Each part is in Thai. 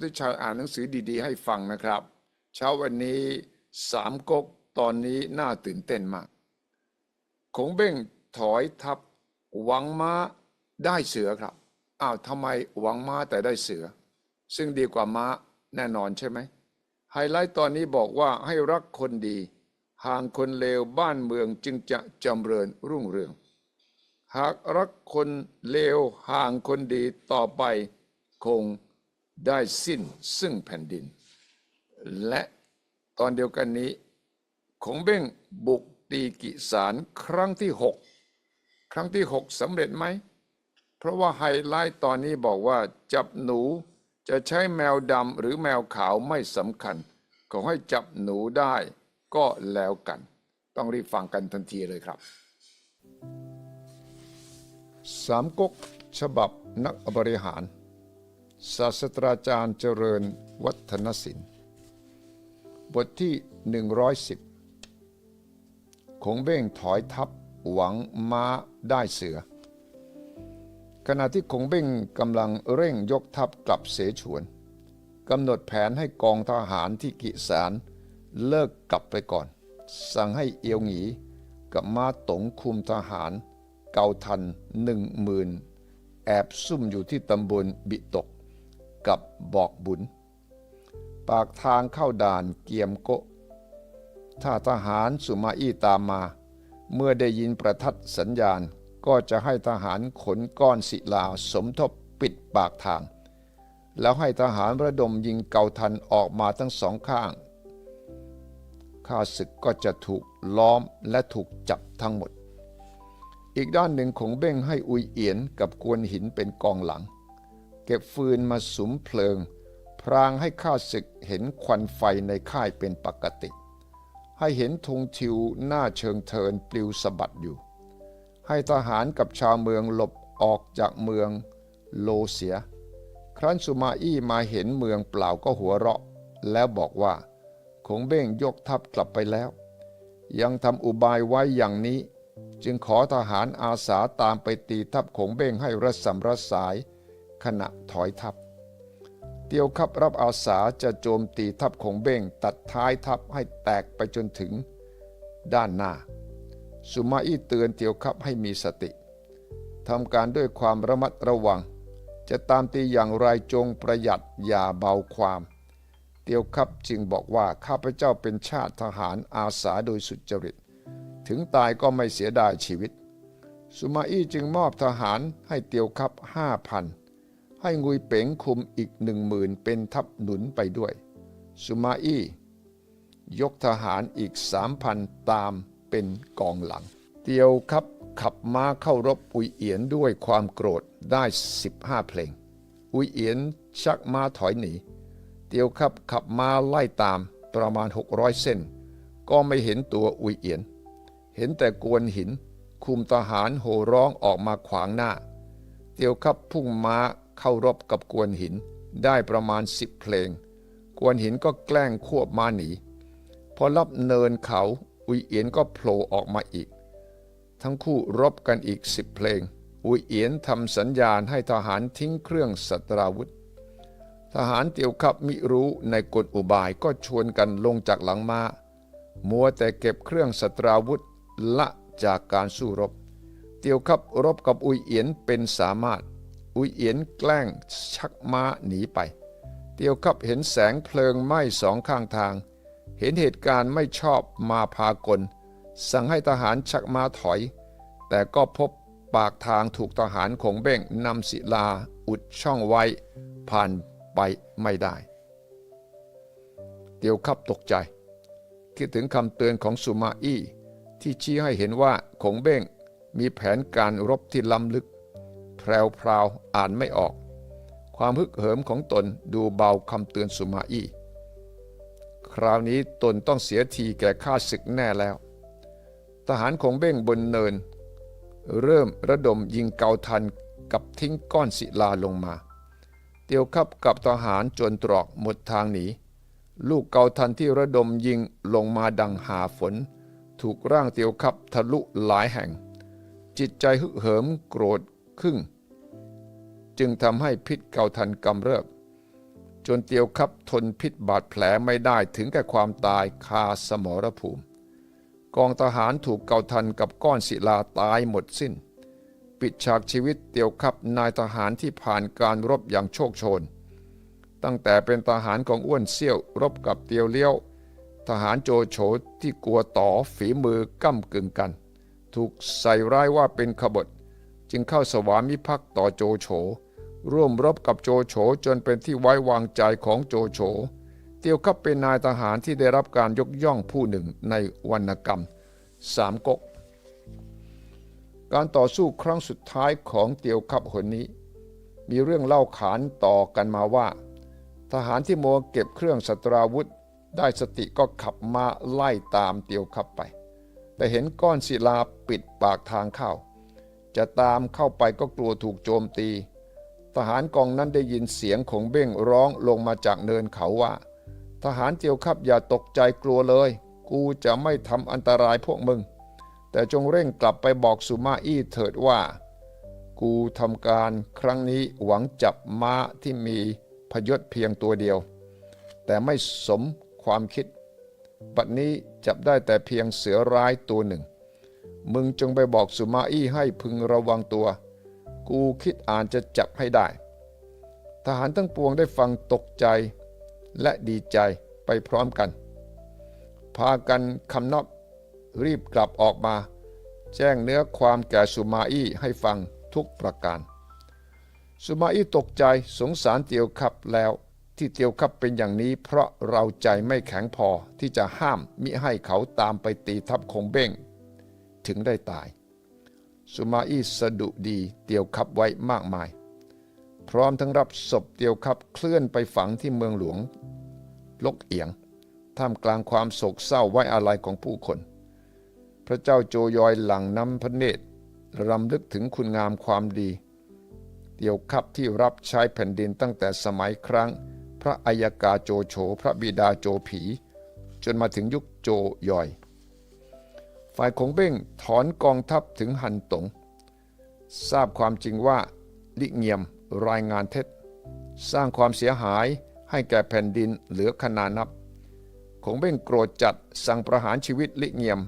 ที่ชายอ่านหนังสือดีๆ ให้ฟังนะครับ เช้าวันนี้สามก๊กตอนนี้น่าตื่นเต้นมาก คงเบ้งถอยทับหวังม้าได้เสือครับ อ้าวทำไมหวังม้าแต่ได้เสือ ซึ่งดีกว่าม้าแน่นอนใช่ไหมไฮไลท์ตอนนี้บอกว่าให้รักคนดี ห่างคนเลวบ้านเมืองจึงจะจำเริญรุ่งเรือง หากรักคนเลวห่างคนดีต่อไปคง ได้สิ้นซึ่งแผ่นดิน และตอนเดียวกันนี้คงเบ้งบุกตีกิสารครั้งที่หกครั้งที่หกสำเร็จไหม เพราะว่าไฮไลท์ตอนนี้บอกว่าจับหนูจะใช้แมวดำหรือแมวขาวไม่สำคัญ ขอให้จับหนูได้ก็แล้วกัน ต้องรีบฟังกันทันทีเลยครับ สามก๊กฉบับนักบริหาร ศาสตราจารย์เจริญวัฒนศิลป์ บทที่ 110 คงเบ้งถอยทับหวังม้าได้เสือ ขณะที่คงเบ้งกำลังเร่งยกทัพกลับเสฉวนกำหนดแผนให้กองทหารที่กิสารเลิกกลับไปก่อน สั่งให้เอียวหงีกับมาตงคุมทหาร เกาทันหนึ่งหมื่นแอบซุ่มอยู่ที่ตำบลบิตก กับบอกบุญ ปากทางเข้าด่านเกียมโกะถ้าทหารสุมาอี้ตามมา เมื่อได้ยินประทัดสัญญาณก็จะให้ทหารขนก้อนศิลาสมทบปิดปากทาง แล้วให้ทหารระดมยิงเกาทันออกมาทั้งสองข้าง ข้าศึกก็จะถูกล้อมและถูกจับทั้งหมด อีกด้านหนึ่งของเบ้งให้อุยเอียนกับกวนหินเป็นกองหลัง เก็บฟืนมาสุมเพลิง พรางให้ข้าศึกเห็นควันไฟในค่ายเป็นปกติ ให้เห็นธงทิวหน้าเชิงเทินปลิวสะบัดอยู่ ให้ทหารกับชาวเมืองหลบออกจากเมืองโลเสีย ครั้นสุมาอี้มาเห็นเมืองเปล่าก็หัวเราะ แล้วบอกว่า คงเบ้งยกทัพกลับไปแล้ว ยังทำอุบายไว้อย่างนี้ จึงขอทหารอาสาตามไปตีทัพคงเบ้งให้ระสำรสาย ขณะถอยทัพ เตียวคับรับอาสาจะโจมตีทัพคงเบ้งตัดท้ายทัพให้แตกไปจนถึงด้านหน้า สุมาอี้เตือนเตียวคับให้มีสติทำการด้วยความระมัดระวัง จะตามตีอย่างไรจงประหยัดอย่าเบาความ เตียวคับจึงบอกว่าข้าพเจ้าเป็นชาติทหารอาสาโดยสุจริต ถึงตายก็ไม่เสียดายชีวิต สุมาอี้จึงมอบทหารให้เตียวคับห้าพัน ให้งุยเป๋งคุมอีกหนึ่งหมื่นเป็นทัพหนุนไปด้วย สุมาอี้ยกทหารอีกสามพันตามเป็นกองหลัง เตียวครับขับม้าเข้ารบอุยเอียนด้วยความโกรธได้ 15 เพลง อุยเอียนชักม้าถอยหนี เตียวครับขับม้าไล่ตามประมาณ 600 เส้น ก็ไม่เห็นตัวอุยเอียน เห็นแต่กวนหิน คุมทหารโห่ร้องออกมาขวางหน้า เตียวครับพุ่งม้า เข้ารบกับกวนหินได้ประมาณสิบเพลง กวนหินก็แกล้งควบมาหนี พอรับเนินเขาอุยเอียนก็โผล่ออกมาอีก ทั้งคู่รบกันอีกสิบเพลง อุยเอียนทำสัญญาณให้ทหารทิ้งเครื่องสัตราวุธ ทหารเตียวคับมิรู้ในกฎอุบายก็ชวนกันลงจากหลังมา้า มัวแต่เก็บเครื่องสัตราวุธละจากการสู้รบ เตียวคับรบกับอุยเอียนเป็นสามารถ อุยเอียนแกล้งชักม้าหนีไป เตียวคับเห็นแสงเพลิงไหม้สองข้างทาง เห็นเหตุการณ์ไม่ชอบมาพากล สั่งให้ทหารชักม้าถอย แต่ก็พบปากทางถูกทหารของเบ้งนำศิลาอุดช่องไว้ ผ่านไปไม่ได้ เตียวคับตกใจ คิดถึงคำเตือนของสุมาอี้ที่ชี้ให้เห็นว่าขงเบ้งมีแผนการรบที่ล้ำลึก พรวพราวอ่านไม่ออก ความฮึกเหิมของตนดูเบาคำเตือนสุมาอี้คราวนี้ตนต้องเสียทีแก่ข้าศึกแน่แล้ว ทหารของเบ้งบนเนิน เริ่มระดมยิงเกาทันกับทิ้งก้อนศิลาลงมา เตียวคับกับทหารจนตรอกหมดทางหนี ลูกเกาทันที่ระดมยิงลงมาดังหาฝน ถูกร่างเตียวคับทะลุหลายแห่ง จิตใจฮึกเหิมโกรธขึ้น จึงทำให้พิษเกาทันกำเริบ จนเตียวครับทนพิษบาดแผลไม่ได้ถึงแก่ความตายคาสมรภูมิ กองทหารถูกเกาทันกับก้อนศิลาตายหมดสิ้น ปิดฉากชีวิตเตียวครับนายทหารที่ผ่านการรบอย่างโชคโชน ตั้งแต่เป็นทหารของอ้วนเซี่ยวรบกับเตียวเลี้ยว ทหารโจโฉที่กลัวต่อฝีมือก้ำกึ่งกัน ถูกใส่ร้ายว่าเป็นขบฏจึงเข้าสวามิภักดิ์ต่อโจโฉ ร่วมรบกับโจโฉจนเป็นที่ไว้วางใจของโจโฉ เตียวคับเป็นนายทหารที่ได้รับการยกย่องผู้หนึ่งในวรรณกรรมสามก๊กการต่อสู้ครั้งสุดท้ายของเตียวคับคนนี้ มีเรื่องเล่าขานต่อกันมาว่า ทหารที่โมวเก็บเครื่องสตราวุธ ได้สติก็ขับมาไล่ตามเตียวคับไป แต่เห็นก้อนศิลาปิดปากทางเข้า จะตามเข้าไปก็กลัวถูกโจมตี ทหารกองนั้นได้ยินเสียงของเบ้งร้องลงมาจากเนินเขาว่า ทหารเตียวครับอย่าตกใจกลัวเลย กูจะไม่ทำอันตรายพวกมึง แต่จงเร่งกลับไปบอกสุมาอี้เถิดว่า กูทำการครั้งนี้หวังจับม้าที่มีพยศเพียงตัวเดียว แต่ไม่สมความคิด บัดนี้จับได้แต่เพียงเสือร้ายตัวหนึ่ง มึงจงไปบอกสุมาอี้ให้พึงระวังตัว กูคิดอ่านจะจับให้ได้ ทหารทั้งปวงได้ฟังตกใจและดีใจไปพร้อมกัน พากันคำนับรีบกลับออกมา แจ้งเนื้อความแก่สุมาอี้ให้ฟังทุกประการ สุมาอี้ตกใจสงสารเตียวคับแล้วที่เตียวคับเป็นอย่างนี้ เพราะเราใจไม่แข็งพอที่จะห้ามมิให้เขาตามไปตีทับคงเบ้ง ถึงได้ตาย สุมาอี้สะดุดีเตียวคับไว้มากมาย พร้อมทั้งรับศพเตียวคับเคลื่อนไปฝังที่เมืองหลวง ลกเอียง ท่ามกลางความโศกเศร้าไว้อาลัยของผู้คน พระเจ้าโจยอยหลังน้ำพระเนตรรำลึกถึงคุณงามความดี เตียวคับที่รับใช้แผ่นดินตั้งแต่สมัยครั้ง พระอัยกาโจโฉพระบิดาโจผี จนมาถึงยุคโจยอย ฝ่ายของเบ้งถอนกองทัพถึงหันตง ทราบความจริงว่าลิเงียมรายงานเท็จ สร้างความเสียหายให้แก่แผ่นดินเหลือขนานับของเบ้งโกรธจัดสั่งประหารชีวิตลิเงียม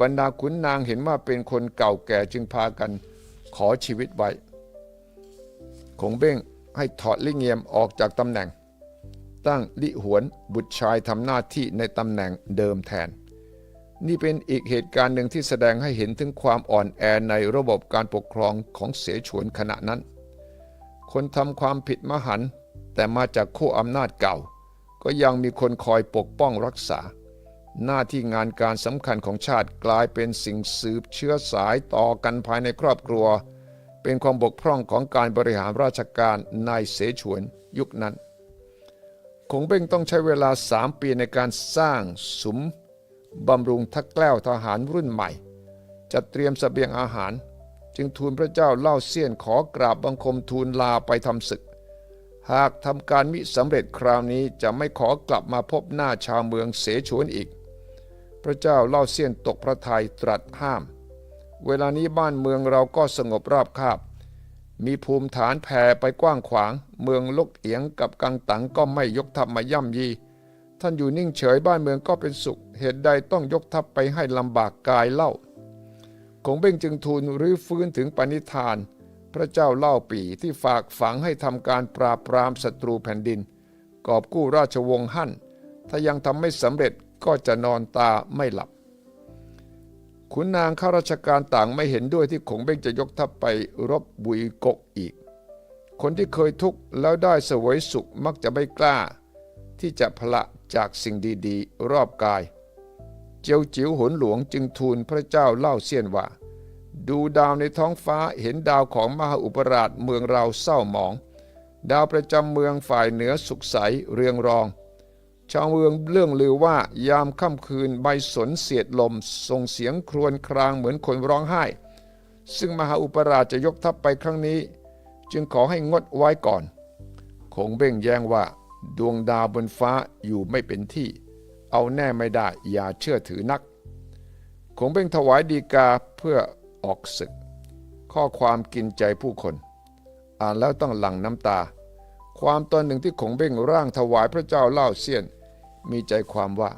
บรรดาขุนนางเห็นว่าเป็นคนเก่าแก่จึงพากันขอชีวิตไว้คงเบ้งให้ถอดลิเงียมออกจากตำแหน่ง ตั้งลิหวนบุตรชายทำหน้าที่ในตำแหน่งเดิมแทน นี่เป็นอีกเหตุการณ์หนึ่งที่แสดงให้เห็นถึงความอ่อนแอในระบบการปกครองของเสฉวนขณะนั้น คนทำความผิดมหัน แต่มาจากขั้วอำนาจเก่า ก็ยังมีคนคอยปกป้องรักษา หน้าที่งานการสำคัญของชาติกลายเป็นสิ่งสืบเชื้อสายต่อกันภายในครอบครัว เป็นความบกพร่องของการบริหารราชการในเสฉวนยุคนั้นคงเบ้งต้องใช้เวลาสามปีในการสร้างสุม บำรุงทักแกล้วทหารรุ่นใหม่ จัดเตรียมสเสบียงอาหาร จึงทูลพระเจ้าเล่าเซียนขอกราบบังคมทูลลาไปทำศึก หากทำการมิสำเร็จคราวนี้จะไม่ขอกลับมาพบหน้าชาวเมืองเสฉวนอีก พระเจ้าเล่าเซียนตกพระทัยตรัสห้าม เวลานี้บ้านเมืองเราก็สงบราบคาบ มีภูมิฐานแผ่ไปกว้างขวาง เมืองลกเอียงกับกังตังก็ไม่ยกทัพมาย่ำยี ท่านอยู่นิ่งเฉยบ้านเมืองก็เป็นสุข เหตุใดต้องยกทัพไปให้ลำบากกายเล่าคงเบ้งจึงทูลรื้อฟื้นถึงปณิธาน พระเจ้าเล่าปีที่ฝากฝังให้ทำการปราบปรามศัตรูแผ่นดิน กอบกู้ราชวงศ์ฮั่น ถ้ายังทำไม่สำเร็จก็จะนอนตาไม่หลับ ขุนนางข้าราชการต่างไม่เห็นด้วยที่ขงเบ้งจะยกทัพไปรบบุยกกอีก คนที่เคยทุกข์แล้วได้เสวยสุขมักจะไม่กล้า ที่จะพละจากสิ่งดีๆ รอบกาย เจียวจิ๋วหนหลวงจึงทูลพระเจ้าเล่าเซียนว่า ดูดาวในท้องฟ้าเห็นดาวของมหาอุปราชเมืองเราเศร้าหมอง ดาวประจำเมืองฝ่ายเหนือสุขใสเรืองรอง ชาวเมืองเรื่องลือว่ายามค่ำคืนใบสนเสียดลมส่งเสียงครวญครางเหมือนคนร้องไห้ ซึ่งมหาอุปราชจะยกทัพไปครั้งนี้ จึงขอให้งดไว้ก่อน คงเบ่งแย้งว่า ดวงดาวบนฟ้าอยู่ไม่เป็นที่ เอาแน่ไม่ได้อย่าเชื่อถือนัก คงเบ่งถวายดีกาเพื่อออกศึก ข้อความกินใจผู้คน อ่านแล้วต้องหลั่งน้ำตา ความตอนหนึ่งที่ขงเบ้งร่างถวายพระเจ้าเล่าเซียน มีใจความว่า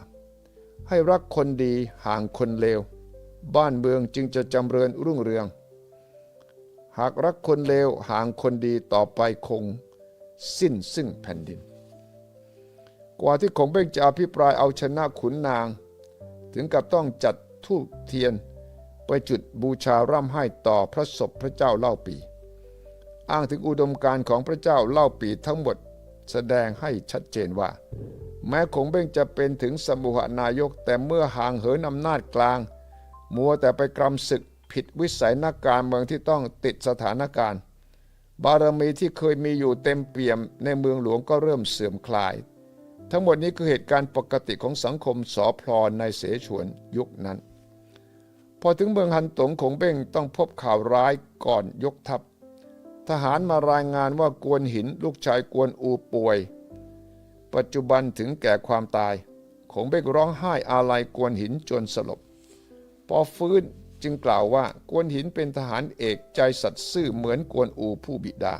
ให้รักคนดีห่างคนเลว บ้านเมืองจึงจะจำเริญรุ่งเรือง หากรักคนเลวห่างคนดีต่อไปคง สิ้นซึ่งแผ่นดิน กว่าที่ขงเบ้งจะอภิปรายเอาชนะขุนนาง ถึงกับต้องจัดทูบเทียน ไปจุดบูชาร่ำไห้ต่อพระศพพระเจ้าเล่าปี อ้างถึงอุดมการณ์ของพระเจ้าเล่าปีทั้งหมดแสดงให้ชัดเจนว่า แม้ขงเบ้งจะเป็นถึงสมุหนายกแต่เมื่อห่างเหินอำนาจกลาง มัวแต่ไปกรำศึกผิดวิสัยนักการเมืองที่ต้องติดสถานการณ์ บารมีที่เคยมีอยู่เต็มเปี่ยมในเมืองหลวงก็เริ่มเสื่อมคลาย ทั้งหมดนี้คือเหตุการณ์ปกติของสังคมสอพลอในเสฉวนยุคนั้น พอถึงเมืองฮันตงขงเบ้งต้องพบข่าวร้ายก่อนยกทัพ ทหารมารายงานว่ากวนหินลูกชายกวนอูป่วย ปัจจุบันถึงแก่ความตาย ขงเบ้งร้องไห้อาลัยกวนหินจนสลบ พอฟื้นจึงกล่าวว่ากวนหินเป็นทหารเอกใจสัตย์ซื่อเหมือนกวนอูผู้บิดา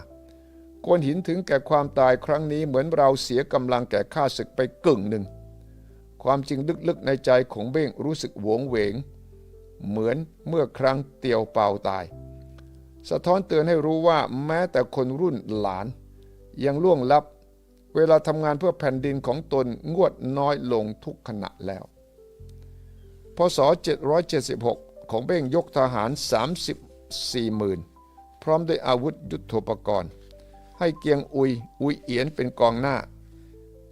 กวนหินถึงแก่ความตายครั้งนี้เหมือนเราเสียกำลังแก่ข้าศึกไปกึ่งหนึ่ง ความจริงลึกๆในใจของเบ้งรู้สึกหวงเหวง เหมือนเมื่อครั้งเตียวเปาตาย สะท้อนเตือนให้รู้ว่าแม้แต่คนรุ่นหลาน ยังล่วงลับ เวลาทำงานเพื่อแผ่นดินของตนงวดน้อยลงทุกขณะแล้วพศ 776 ของเบ้งยกทหาร 34หมื่นพร้อมด้วยอาวุธยุทโธปกรณ์ ให้เกียงอุย อุยเอียนเป็นกองหน้า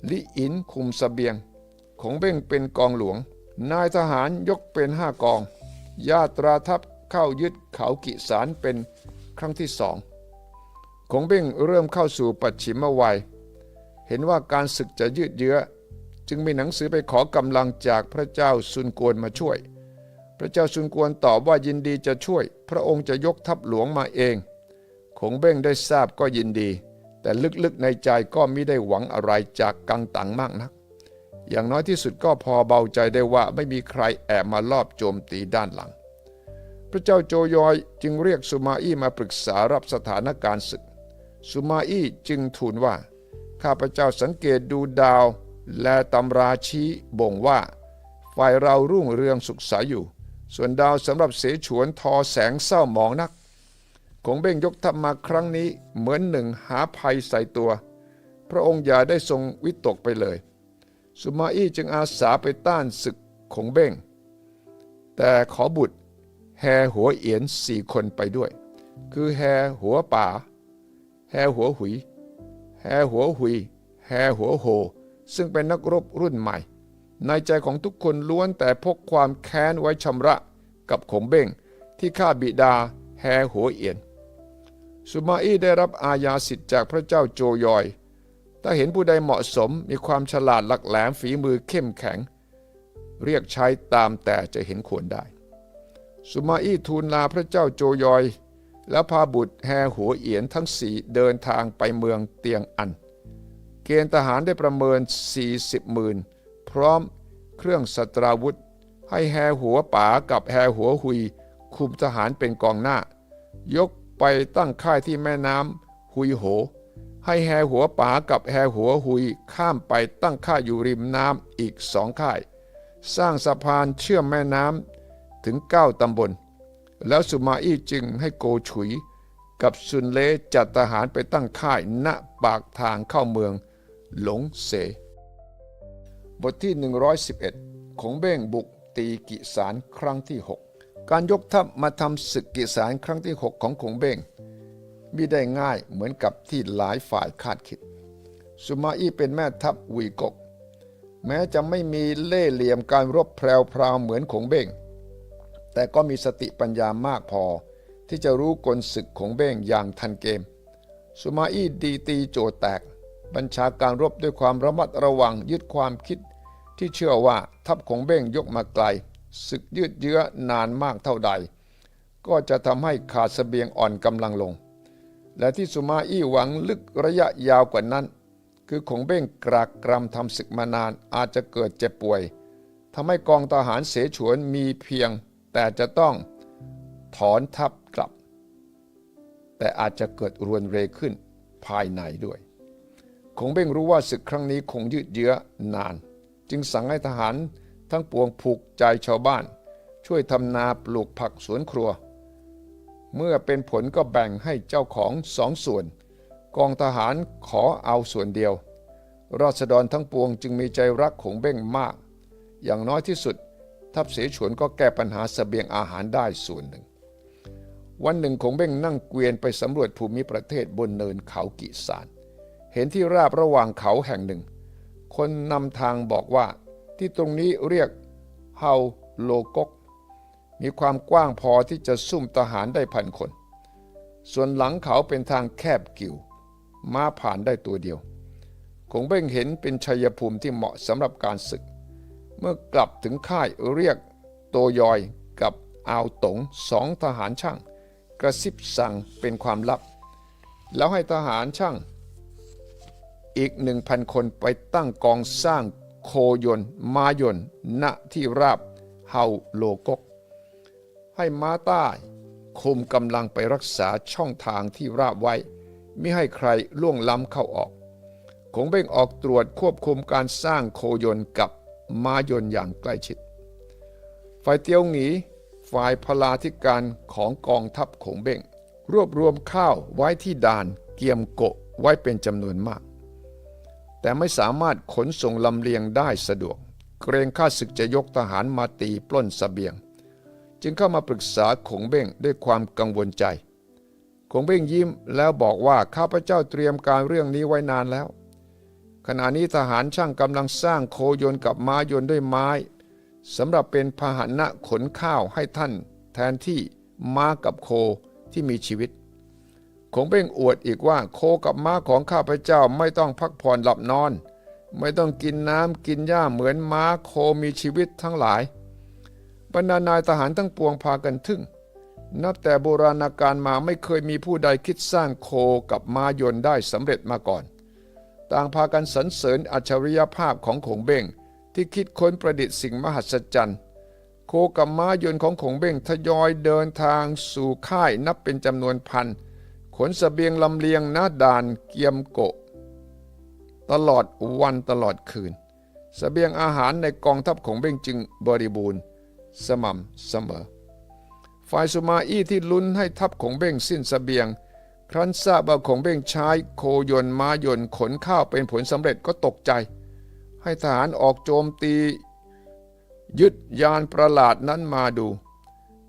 ลิอินคุมสเสบียง ของเบ้งเป็นกองหลวง นายทหารยกเป็นห้ากอง ญาตราทัพเข้ายึดเขากิสารเป็นครั้งที่สอง ของเบ้งเริ่มเข้าสู่ปัจฉิมวัย เห็นว่าการศึกจะยืดเยื้อ จึงมีหนังสือไปขอกำลังจากพระเจ้าซุนกวนมาช่วย พระเจ้าซุนกวนตอบว่ายินดีจะช่วย พระองค์จะยกทัพหลวงมาเอง คงเบ้งได้ทราบก็ยินดี แต่ลึกๆในใจก็ไม่ได้หวังอะไรจากกังตังมากนัก อย่างน้อยที่สุดก็พอเบาใจได้ว่าไม่มีใครแอบมาลอบโจมตีด้านหลัง พระเจ้าโจยอยจึงเรียกสุมาอี้มาปรึกษารับสถานการณ์ศึก สุมาอี้จึงทูลว่า ข้าพเจ้าสังเกตดูดาว และตำราชี้บ่งว่า ฝ่ายเรารุ่งเรืองสุขใสยอยู่ ส่วนดาวสำหรับเสฉวนทอแสงเศร้าหมองนัก คงเบ่งยกทัพมาครั้งนี้เหมือนหนึ่งหาภัยใส่ตัว พระองค์อย่าได้ทรงวิตกไปเลย สุมาอี้จึงอาสาไปต้านศึกคงเบ้ง แต่ขอบุตรแฮหัวเอียนสี่คนไปด้วย คือแฮหัวป่า แฮหัวหุย แฮหัวหุย แฮหัวโห ซึ่งเป็นนักรบรุ่นใหม่ ในใจของทุกคนล้วนแต่พกความแค้นไว้ชำระกับขงเบ้งที่ฆ่าบิดาแฮหัวเอียน สุมาอี้ได้รับอาญาสิทธิ์จากพระเจ้าโจยอย ถ้าเห็นผู้ใดเหมาะสมมีความฉลาดหลักแหลมฝีมือเข้มแข็ง เรียกใช้ตามแต่จะเห็นควรได้ สุมาอี้ทูลลาพระเจ้าโจยอย แล้วพาบุตรแฮหัวเอียนทั้งสี่เดินทางไปเมืองเตียงอัน เกณฑ์ทหารได้ประเมิน 40หมื่นพร้อมเครื่องสตราวุธ ให้แฮหัวป๋ากับแฮหัวหุยคุมทหารเป็นกองหน้ายก ไปตั้งค่ายที่แม่น้ำหุยโห ให้แฮหัวป๋ากับแฮหัวหุยข้ามไปตั้งค่ายอยู่ริมน้ำอีกสองค่าย สร้างสะพานเชื่อมแม่น้ำถึงเก้าตำบล แล้วสุมาอี้จึงให้โกฉุย กับซุนเลจัดทหารไปตั้งค่ายณปากทางเข้าเมือง หลงเส บทที่ 111 ของเบ้งบุกตีกิสารครั้งที่ 6 การยกทัพมาทำศึกกิสารครั้งที่ 6 ของขงเบ้งมิได้ง่ายเหมือนกับที่หลายฝ่ายคาดคิด สุมาอี้เป็นแม่ทัพวีกก แม้จะไม่มีเล่เหลี่ยมการรบแพรวๆเหมือนขงเบ้งแต่ก็มีสติปัญญามากพอ ที่จะรู้กลศึกของเบ้งอย่างทันเกม สุมาอี้ดีตีโจแตก บัญชาการรบด้วยความระมัดระวังยึดความคิด ที่เชื่อว่าทัพของเบ้งยกมาไกล ศึกยืดเยื้อนานมากเท่าใด ก็จะทำให้ขาดเสบียงอ่อนกำลังลง และที่สุมาอี้หวังลึกระยะยาวกว่านั้น คือของเบ้งกรากกรำทำศึกมานานอาจจะเกิดเจ็บป่วยทำให้กองทหารเสฉวนมีเพียง แต่จะต้องถอนทัพกลับ แต่อาจจะเกิดรวนเรขึ้นภายในด้วย คงเบ้งรู้ว่าศึกครั้งนี้คงยืดเยื้อนาน จึงสั่งให้ทหาร ทั้งปวงผูกใจชาวบ้าน ช่วยทำนาปลูกผักสวนครัว เมื่อเป็นผลก็แบ่งให้เจ้าของสองส่วน กองทหารขอเอาส่วนเดียว ราษฎรทั้งปวงจึงมีใจรักของเบ้งมาก อย่างน้อยที่สุด ทัพเสฉวนก็แก้ปัญหาเสบียงอาหารได้ส่วนหนึ่ง วันหนึ่งคงเบ้งนั่งเกวียนไปสำรวจภูมิประเทศบนเนินเขากิสานเห็นที่ราบระหว่างเขาแห่งหนึ่ง คนนำทางบอกว่า ที่ตรงนี้เรียกเฮาโลกก มีความกว้างพอที่จะซุ่มทหารได้พันคน ส่วนหลังเขาเป็นทางแคบกิ่วม้าผ่านได้ตัวเดียว คงเบ้งเห็นเป็นชัยภูมิที่เหมาะสำหรับการศึก เมื่อกลับถึงค่ายเรียกโตยอยกับอาวตงสองทหารช่าง กระซิบสั่งเป็นความลับ แล้วให้ทหารช่าง อีกหนึ่งพันคนไปตั้งกองสร้าง โคยน์ม้ายนณที่ราบเฮาโลกก ให้ม้าใต้คุมกำลังไปรักษาช่องทางที่ราบไว้ ไม่ให้ใครล่วงล้ำเข้าออก คงเบ่งออกตรวจควบคุมการสร้างโคยน์กับม้ายน์อย่างใกล้ชิด ฝ่ายเตียวหงีฝ่ายพลาธิการของกองทัพขงเบ่ง รวบรวมข้าวไว้ที่ด่านเกียมโกะไว้เป็นจำนวนมาก แต่ไม่สามารถขนส่งลำเลียงได้สะดวก เกรงข้าศึกจะยกทหารมาตีปล้นสเสบียง จึงเข้ามาปรึกษาขงเบ้งด้วยความกังวลใจ ขงเบ้งยิ้มแล้วบอกว่าข้าพเจ้าเตรียมการเรื่องนี้ไว้นานแล้ว ขณะนี้ทหารช่างกำลังสร้างโคยนกับม้ายนด้วยไม้สำหรับเป็นพาหนะขนข้าวให้ท่าน แทนที่ม้ากับโคที่มีชีวิต คงเบ้งอวดอีกว่าโคกับม้าของข้าพเจ้าไม่ต้องพักผ่อนหลับนอน ไม่ต้องกินน้ำกินหญ้าเหมือนม้าโคมีชีวิตทั้งหลาย บรรดานายทหารทั้งปวงพากันทึ่ง นับแต่โบราณกาลมาไม่เคยมีผู้ใดคิดสร้างโคกับม้ายนต์ได้สำเร็จมาก่อน ต่างพากันสรรเสริญอัจฉริยภาพของขงเบ้งที่คิดค้นประดิษฐ์สิ่งมหัศจรรย์โคกับม้ายนต์ของขงเบ้งทยอยเดินทางสู่ค่ายนับเป็นจำนวนพัน ขนสเสบียงลำเลียงหน้าด่านเกียมโกะ ตลอดวันตลอดคืนสเสบียงอาหารในกองทัพของเบ้งจึงบริบูรณ์สม่ำเสมอ ฝ่ายสุมาอี้ที่ลุ้นให้ทัพของเบ้งสิ้นสเสบียง ครั้นทราบว่าของเบ้งใช้โคยนม้ายนขนข้าวเป็นผลสำเร็จก็ตกใจ ให้ทหารออกโจมตี ยึดยานประหลาดนั้นมาดู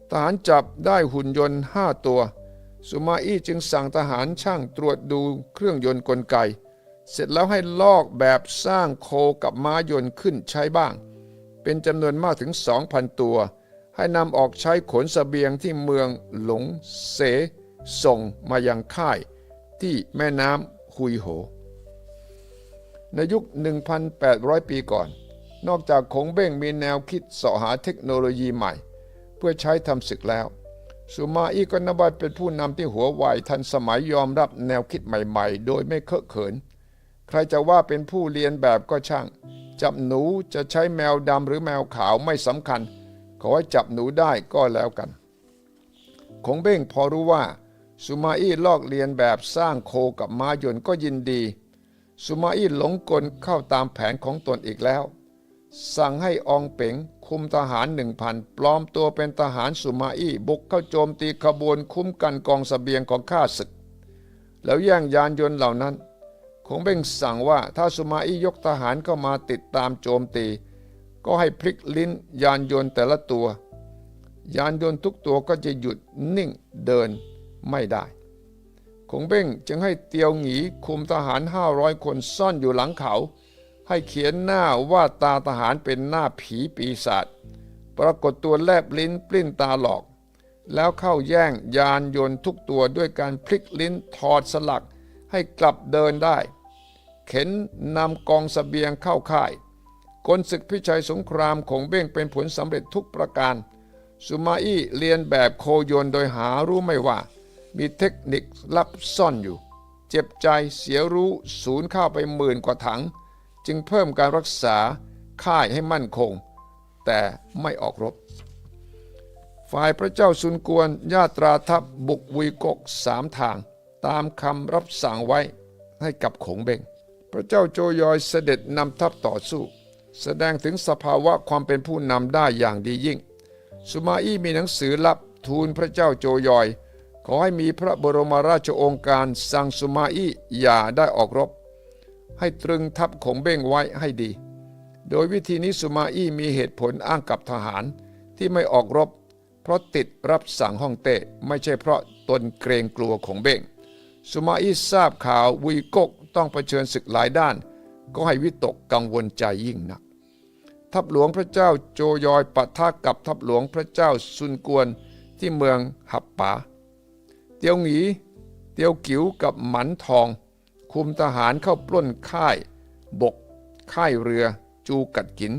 ทหารจับได้หุ่นยนต์ห้าตัว สุมาอี้จึงสั่งทหารช่างตรวจดูเครื่องยนต์กลไก เสร็จแล้วให้ลอกแบบสร้างโคกับม้ายนต์ขึ้นใช้บ้าง เป็นจำนวนมากถึง 2,000 ตัว ให้นำออกใช้ขนสเสบียงที่เมืองหลงเส ส่งมายังค่าย ที่แม่น้ำฮุยโห ในยุค 1,800 ปีก่อน นอกจากคงเบ้งมีแนวคิดสาะหาเทคโนโลยีใหม่ เพื่อใช้ทำศึกแล้ว สุมาอี้ก็นับว่าเป็นผู้นำที่หัวไวทันสมัยยอมรับแนวคิดใหม่ๆ โดยไม่เคอะเขิน ใครจะว่าเป็นผู้เรียนแบบก็ช่าง จับหนูจะใช้แมวดำหรือแมวขาวไม่สำคัญ ขอให้จับหนูได้ก็แล้วกัน คงเบ้งพอรู้ว่า สุมาอี้ลอกเลียนแบบสร้างโคกับม้ายนก็ยินดี สุมาอี้หลงกลเข้าตามแผนของตนอีกแล้ว สั่งให้อองเป๋งคุมทหารหนึ่งพันปลอมตัวเป็นทหารสุมาอี้บุกเข้าโจมตีขบวนคุ้มกันกองสเสบียงของข้าศึก แล้วแย่งยานยนต์เหล่านั้น คงเบ่งสั่งว่าถ้าสุมาอี้ยกทหารเข้ามาติดตามโจมตี ก็ให้พลิกลิ้นยานยนต์แต่ละตัว ยานยนต์ทุกตัวก็จะหยุดนิ่งเดินไม่ได้ คงเบ้งจึงให้เตียวหงีคุมทหาร500คนซ่อนอยู่หลังเขา ให้เขียนหน้าว่าตาทหารเป็นหน้าผีปีศาจปรากฏตัวแลบลิ้นปลิ้นตาหลอก แล้วเข้าแย่งยานยนต์ทุกตัวด้วยการพลิกลิ้นถอดสลักให้กลับเดินได้ เข็นนำกองสเสบียงเข้าค่ายกลศึกพิชัยสงครามของเบ้งเป็นผลสำเร็จทุกประการ สุมาอี้เรียนแบบโคโยนโดยหารู้ไม่ว่า มีเทคนิคลับซ่อนอยู่ เจ็บใจเสียรู้ศูนย์เข้าไปหมื่นกว่าถัง จึงเพิ่มการรักษาค่ายให้มั่นคง แต่ไม่ออกรบ ฝ่ายพระเจ้าซุนกวนญาตราทัพบุกวีกกสามทาง ตามคำรับสั่งไว้ให้กับขงเบง พระเจ้าโจยอยเสด็จนำทัพต่อสู้ แสดงถึงสภาวะความเป็นผู้นำได้อย่างดียิ่ง สุมาอี้มีหนังสือลับทูลพระเจ้าโจยอย ขอให้มีพระบรมราชโองการสั่งสุมาอี้อย่าได้ออกรบ ให้ตรึงทัพของเบ้งไว้ให้ดี โดยวิธีนี้สุมาอี้มีเหตุผลอ้างกับทหารที่ไม่ออกรบ เพราะติดรับสั่งฮ่องเต้ไม่ใช่เพราะตนเกรงกลัวของเบ้งสุมาอี้ทราบข่าววุยกกต้องเผชิญศึกหลายด้าน ก็ให้วิตกกังวลใจยิ่งนัก ทัพหลวงพระเจ้าโจยอยปะทะกับทัพหลวงพระเจ้าซุนกวนที่เมืองหับปาเตียวหงีเตียวกิ๋วกับหมันทอง คุมทหารเข้าปล้นค่าย บก ค่ายเรือ จูกัดกิน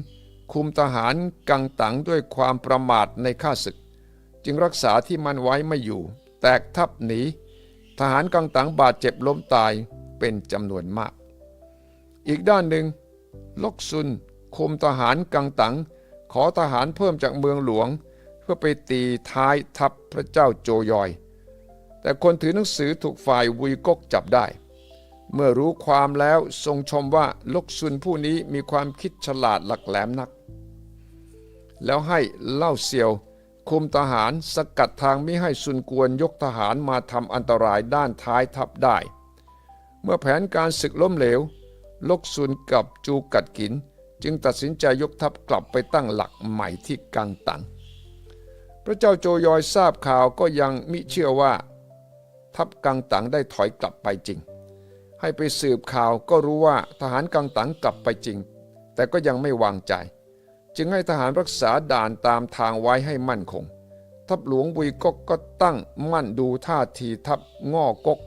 คุมทหารกังตังด้วยความประมาทในข้าศึก จึงรักษาที่มันไว้ไม่อยู่ แตกทัพหนี ทหารกังตังบาดเจ็บล้มตายเป็นจำนวนมาก อีกด้านหนึ่ง ลกซุน คุมทหารกังตัง ขอทหารเพิ่มจากเมืองหลวง เพื่อไปตีท้ายทัพพระเจ้าโจยอย แต่คนถือหนังสือถูกฝ่ายวุยกกจับได้ เมื่อรู้ความแล้วทรงชมว่าลกซุนผู้นี้มีความคิดฉลาดหลักแหลมนัก แล้วให้เล่าเซียว คุมทหารสกัดทางไม่ให้ซุนกวนยกทหารมาทำอันตรายด้านท้ายทัพได้ เมื่อแผนการศึกล้มเหลว ลกซุนกับจูกัดกิน จึงตัดสินใจยกทัพกลับไปตั้งหลักใหม่ที่กังตังพระเจ้าโจยอยทราบข่าวก็ยังมิเชื่อว่า ทัพกังตังได้ถอยกลับไปจริง ให้ไปสืบข่าวก็รู้ว่าทหารกังตังกลับไปจริง แต่ก็ยังไม่วางใจ จึงให้ทหารรักษาด่านตามทางไว้ให้มั่นคง ทัพหลวงบุยกกก็ตั้งมั่นดูท่าทีทัพง่อกก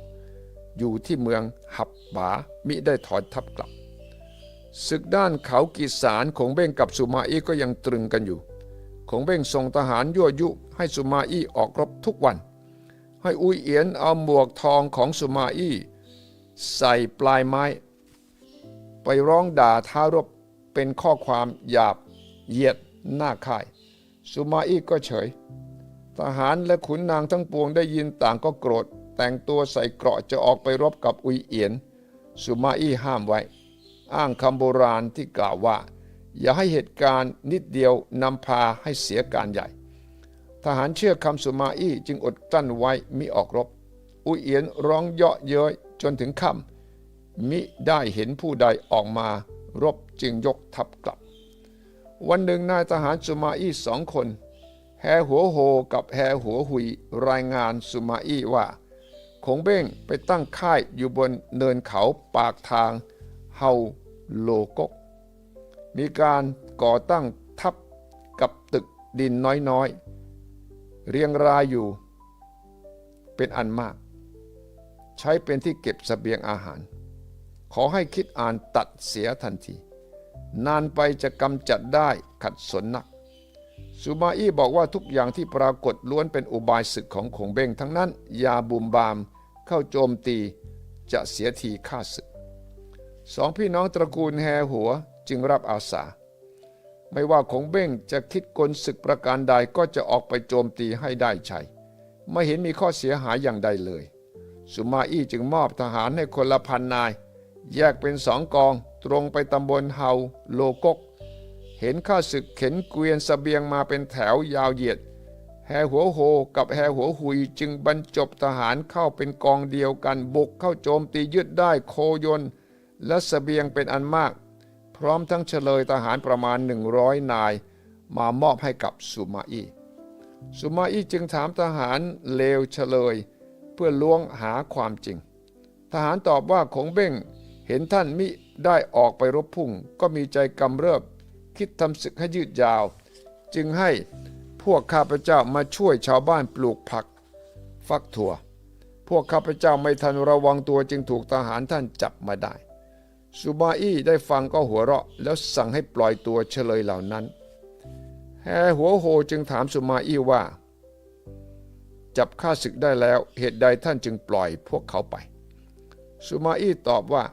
อยู่ที่เมืองหับปามิได้ถอนทัพกลับศึกด้านเขากีสารของเบ้งกับสุมาอี้ก็ยังตรึงกันอยู่ ของเบ้งส่งทหารยั่วยุให้สุมาอี้ออกรบทุกวัน ให้อุยเอียนเอาหมวกทองของสุมาอี้ ใส่ปลายไม้ ไปร้องด่าท้ารบเป็นข้อความหยาบเหยียดหน้าค่าย สุมาอี้ก็เฉย ทหารและขุนนางทั้งปวงได้ยินต่างก็โกรธ แต่งตัวใส่เกราะจะออกไปรบกับอุยเอียน สุมาอี้ห้ามไว้ อ้างคำโบราณที่กล่าวว่า อย่าให้เหตุการณ์นิดเดียวนำพาให้เสียการใหญ่ ทหารเชื่อคำสุมาอี้จึงอดกลั้นไว้มิออกรบ อุเอียนร้องเยาะเย้ยจนถึงค่ำมิได้เห็นผู้ใดออกมารบจึงยกทัพกลับ วันหนึ่งนายทหารสุมาอี้สองคน แฮหัวโฮกับแฮหัวหุยรายงานสุมาอี้ว่าคงเบ้งไปตั้งค่ายอยู่บนเนินเขาปากทางเฮาโลกก มีการก่อตั้งทัพกับตึกดินน้อยๆ เรียงรายอยู่เป็นอันมาก ใช้เป็นที่เก็บสเสบียงอาหาร ขอให้คิดอ่านตัดเสียทันที นานไปจะกำจัดได้ขัดสนนักสุมาอี้บอกว่าทุกอย่างที่ปรากฏล้วนเป็นอุบายศึกของขงเบ้งทั้งนั้นยาบุมบาม เข้าโจมตีจะเสียทีฆ่าศึกสองพี่น้องตระกูลแฮหัวจึงรับอาสา ไม่ว่าขงเบ้งจะคิดกลศึกประการใดก็จะออกไปโจมตีให้ได้ชัยไม่เห็นมีข้อเสียหายอย่างใดเลย สุมาอี้จึงมอบทหารให้คนละพันนาย แยกเป็นสองกองตรงไปตำบลเฮาโลกก เห็นข้าศึกเข็นเกวียนสเสบียงมาเป็นแถวยาวเหยียด แฮหัวโฮกับแฮหัวหุยจึงบรรจบทหารเข้าเป็นกองเดียวกันบุกเข้าโจมตียึดได้โคยนและสเสบียงเป็นอันมาก พร้อมทั้งเฉลยทหารประมาณ 100 นาย มามอบให้กับสุมาอี้สุมาอี้จึงถามทหารเลวเฉลย เพื่อล้วงหาความจริง ทหารตอบว่าคงเบ้งเห็นท่านมิได้ออกไปรบพุ่ง ก็มีใจกำเริบ คิดทำศึกให้ยืดยาว จึงให้พวกข้าพเจ้ามาช่วยชาวบ้านปลูกผัก ฟักถั่ว พวกข้าพเจ้าไม่ทันระวังตัวจึงถูกทหารท่านจับมาได้สุมาอี้ได้ฟังก็หัวเราะ แล้วสั่งให้ปล่อยตัวเฉลยเหล่านั้นแฮหัวโฮจึงถามสุมาอี้ว่า จับข้าศึกได้แล้วเหตุใดท่านจึงปล่อยพวกเขาไป สุมาอี้ตอบว่า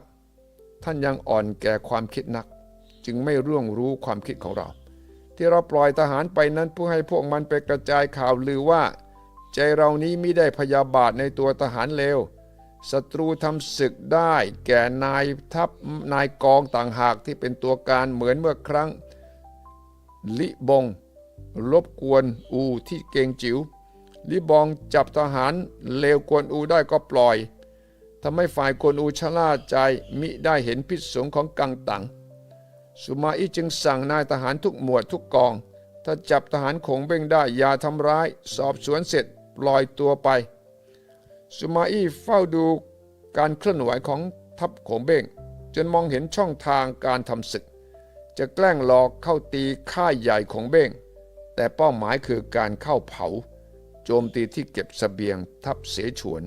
ท่านยังอ่อนแก่ความคิดนัก จึงไม่ร่วงรู้ความคิดของเรา ที่เราปล่อยทหารไปนั้นเพื่อให้พวกมันไปกระจายข่าวลือว่า ใจเรานี้มิได้พยาบาทในตัวทหารเลวศัตรูทำศึกได้แก่นายทัพนายกองต่างหากที่เป็นตัวการเหมือนเมื่อครั้ง ลิบงรบกวนอูที่เกงจิว๋ว ลิบองจับทหารเลวกวนอูได้ก็ปล่อยทำให้ฝ่ายกวนอูชะล่าใจมิได้เห็นพิษสงของกังตัง สุมาอี้จึงสั่งนายทหารทุกหมวดทุกกอง ถ้าจับทหารขงเบ้งได้อย่าทำร้าย สอบสวนเสร็จปล่อยตัวไป สุมาอี้เฝ้าดูการเคลื่อนไหวของทัพโขงเบ้งจนมองเห็นช่องทางการทำศึก จะแกล้งหลอกเข้าตีค่ายใหญ่ของเบ้งแต่เป้าหมายคือการเข้าเผา โจมตีที่เก็บเสบียงทัพเสฉวน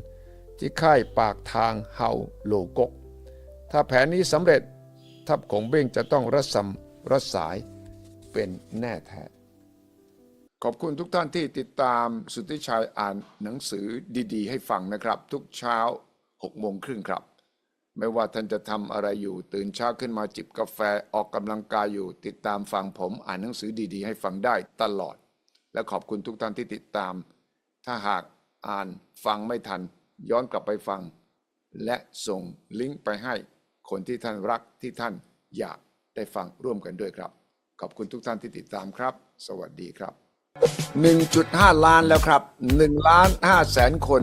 ที่ค่ายปากทางเฮาโลกก ถ้าแผนนี้สำเร็จทัพของเบ้งจะต้องรัศมรัสายเป็นแน่แท้ ขอบคุณทุกท่านที่ติดตามสุทธิชัยอ่านหนังสือดีๆ ให้ฟังนะครับ ทุกเช้า6โมงครึ่งครับ ไม่ว่าท่านจะทำอะไรอยู่ ตื่นเช้าขึ้นมาจิบกาแฟออกกำลังกายอยู่ ติดตามฟังผมอ่านหนังสือดีๆ ให้ฟังได้ตลอด และขอบคุณทุกท่านที่ติดตาม ถ้าหากอ่านฟังไม่ทัน ย้อนกลับไปฟัง และส่งลิงก์ไปให้คนที่ท่านรักที่ท่านอยากได้ฟังร่วมกันด้วยครับ ขอบคุณทุกท่านที่ติดตามครับ สวัสดีครับ 1.5 ล้านแล้วครับ 1 ล้าน5แสนคน